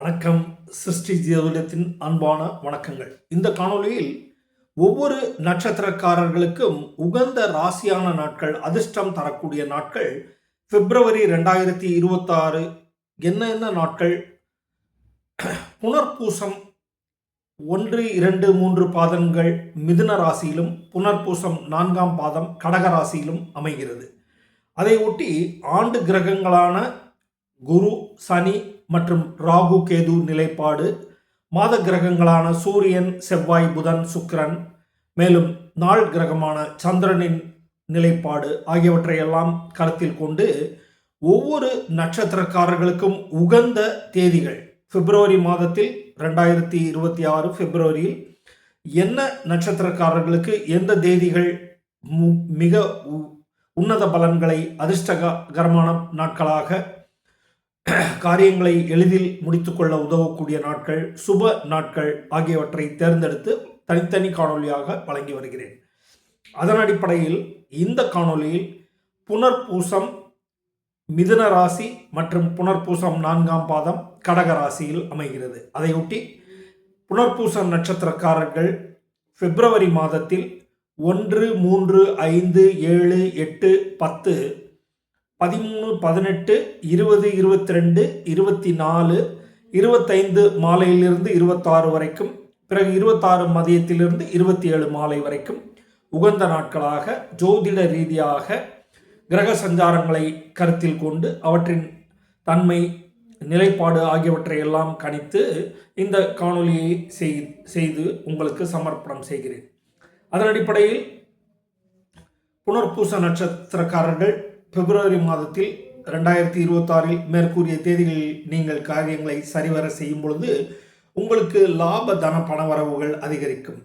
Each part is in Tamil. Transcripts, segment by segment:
வணக்கம். சிருஷ்டி ஜோதிடத்தின் அன்பான வணக்கங்கள். இந்த காணொலியில் ஒவ்வொரு நட்சத்திரக்காரர்களுக்கும் உகந்த ராசியான நாட்கள் அதிர்ஷ்டம் தரக்கூடிய நாட்கள் பிப்ரவரி ரெண்டாயிரத்தி இருபத்தாறு என்ன என்ன நாட்கள்? புனர்பூசம் ஒன்று இரண்டு மூன்று பாதங்கள் மிதுன ராசியிலும் புனர்பூசம் நான்காம் பாதம் கடக ராசியிலும் அமைகிறது. அதை ஒட்டி ஆண்டு கிரகங்களான குரு சனி மற்றும் ராகு கேது நிலைப்பாடு மாத கிரகங்களான சூரியன் செவ்வாய் புதன் சுக்கிரன் மேலும் நாள் கிரகமான சந்திரனின் நிலைப்பாடு ஆகியவற்றையெல்லாம் கருத்தில் கொண்டு ஒவ்வொரு நட்சத்திரக்காரர்களுக்கும் உகந்த தேதிகள். பிப்ரவரி மாதத்தில் ரெண்டாயிரத்தி இருபத்தி ஆறு பிப்ரவரியில் என்ன நட்சத்திரக்காரர்களுக்கு எந்த தேதிகள் மு- மிக உ- உன்னத பலன்களை அதிர்ஷ்டகரமான நாட்களாக காரியங்களை எளிதில் முடித்துக்கொள்ள உதவக்கூடிய நாட்கள் சுப நாட்கள் ஆகியவற்றை தேர்ந்தெடுத்து தனித்தனி காணொளியாக வழங்கி வருகிறேன். அதன் அடிப்படையில் இந்த காணொளியில் புனர்பூசம் மிதுன ராசி மற்றும் புனர்பூசம் நான்காம் பாதம் கடக ராசியில் அமைகிறது. அதையொட்டி புனர்பூசம் நட்சத்திரக்காரர்கள் பிப்ரவரி மாதத்தில் ஒன்று மூன்று ஐந்து ஏழு எட்டு பத்து பதிமூணு பதினெட்டு இருபது இருபத்தி ரெண்டு இருபத்தி நாலு இருபத்தைந்து மாலையிலிருந்து இருபத்தாறு வரைக்கும் பிறகு இருபத்தாறு மதியத்திலிருந்து இருபத்தி ஏழு மாலை வரைக்கும் உகந்த நாட்களாக ஜோதிட ரீதியாக கிரக சஞ்சாரங்களை கருத்தில் கொண்டு அவற்றின் தன்மை நிலைப்பாடு ஆகியவற்றை எல்லாம் கணித்து இந்த காணொலியை செய்து உங்களுக்கு சமர்ப்பணம் செய்கிறேன். அதன் அடிப்படையில் புனர்பூச நட்சத்திரக்காரர்கள் பிப்ரவரி மாதத்தில் ரெண்டாயிரத்தி இருபத்தாறில் மேற்கூறிய தேதிகளில் நீங்கள் காரியங்களை சரிவர செய்யும் பொழுது உங்களுக்கு லாப தன பணவரவுகள் அதிகரிக்கும்.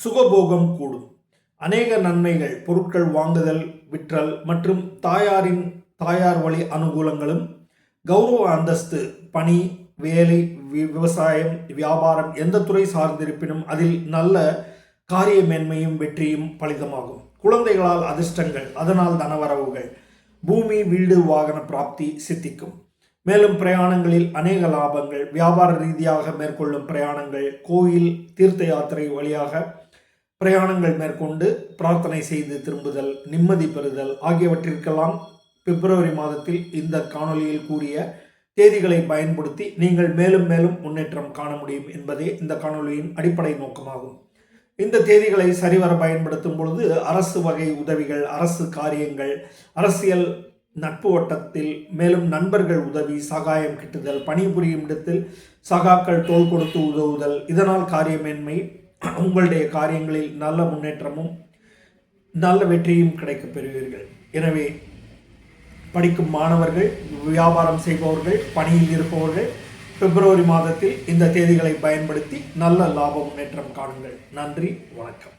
சுகபோகம் கூடும். அநேக நன்மைகள் பொருட்கள் வாங்குதல் விற்றல் மற்றும் தாயாரின் தாயார் வழி அனுகூலங்களும் கௌரவ அந்தஸ்து பணி வேலை வி- விவசாயம் வியாபாரம் எந்த துறை சார்ந்திருப்பினும் அதில் நல்ல காரிய மேன்மையும் வெற்றியும் பலிதமாகும். குழந்தைகளால் அதிர்ஷ்டங்கள் அதனால் தனவரவுகள் பூமி வீடு வாகன பிராப்தி சித்திக்கும். மேலும் பிரயாணங்களில் அநேக லாபங்கள் வியாபார ரீதியாக மேற்கொள்ளும் பிரயாணங்கள் கோயில் தீர்த்த யாத்திரை வழியாக பிரயாணங்கள் மேற்கொண்டு பிரார்த்தனை செய்து திரும்புதல் நிம்மதி பெறுதல் ஆகியவற்றிற்கெல்லாம் பிப்ரவரி மாதத்தில் இந்த காணொளியில் கூறிய தேதிகளை பயன்படுத்தி நீங்கள் மேலும் மேலும் முன்னேற்றம் காண முடியும் என்பதே இந்த காணொளியின் அடிப்படை நோக்கமாகும். இந்த தேதிகளை சரிவர பயன்படுத்தும் பொழுது அரசு வகை உதவிகள் அரசு காரியங்கள் அரசியல் நட்பு வட்டத்தில் மேலும் நண்பர்கள் உதவி சகாயம் கிட்டுதல் பணிபுரியும் இடத்தில் சகாக்கள் தோல் கொடுத்து உதவுதல் இதனால் காரியமேன்மை உங்களுடைய காரியங்களில் நல்ல முன்னேற்றமும் நல்ல வெற்றியும் கிடைக்கப் பெறுவீர்கள். எனவே படிக்கும் மாணவர்கள் வியாபாரம் செய்பவர்கள் பணியில் இருப்பவர்கள் பிப்ரவரி மாதத்தில் இந்த தேதிகளை பயன்படுத்தி நல்ல லாப முன்னேற்றம் காணுங்கள். நன்றி வணக்கம்.